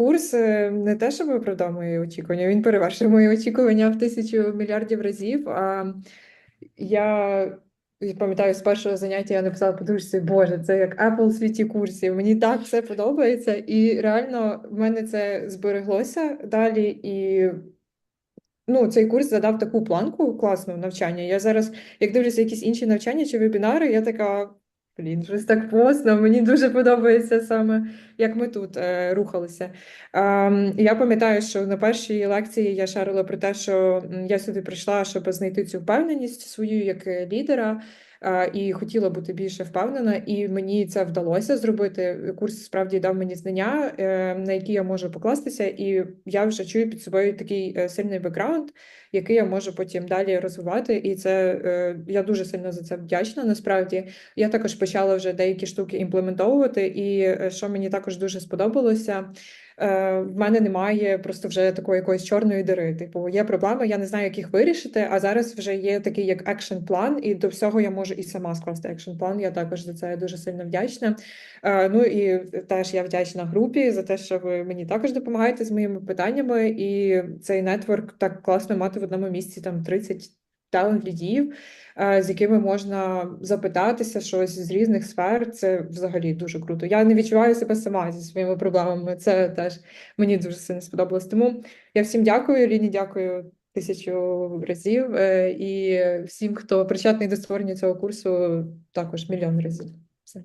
курс е, не те, щоб виправдав мої очікування, він перевершив мої очікування в тисячу мільярдів разів. А я пам'ятаю, з першого заняття я написала подушці, Боже, це як Apple в світі курсів. Мені так все подобається, і реально в мене це збереглося далі. І ну, цей курс задав таку планку класну навчання. Я зараз, як дивлюся, якісь інші навчання чи вебінари, я така. Блін, щось так посно. Мені дуже подобається саме, як ми тут е, рухалися. Е, я пам'ятаю, що на першій лекції я шарила про те, що я сюди прийшла, щоб знайти цю впевненість свою як е, лідера. І хотіла бути більше впевнена, і мені це вдалося зробити. Курс справді дав мені знання, е, на які я можу покластися, і я вже чую під собою такий е, сильний бекграунд, який я можу потім далі розвивати. І це я дуже сильно за це вдячна. Насправді я також почала вже деякі штуки імплементовувати, і що мені також дуже сподобалося. Е, в мене немає просто вже такої якоїсь чорної дири. Типу, є проблеми, я не знаю, як їх вирішити. А зараз вже є такий як екшн план, і до всього я можу і сама скласти екшн план. Я також за це дуже сильно вдячна. Е, ну і теж я вдячна групі за те, що ви мені також допомагаєте з моїми питаннями. І цей нетворк так класно мати в одному місці там 30 талент лідів, з якими можна запитатися щось з різних сфер. Це взагалі дуже круто. Я не відчуваю себе сама зі своїми проблемами. Це теж мені дуже сильно сподобалось. Тому я всім дякую, Ліні, дякую. Тисячу разів е, і всім, хто причетний до створення цього курсу, також мільйон разів. Все.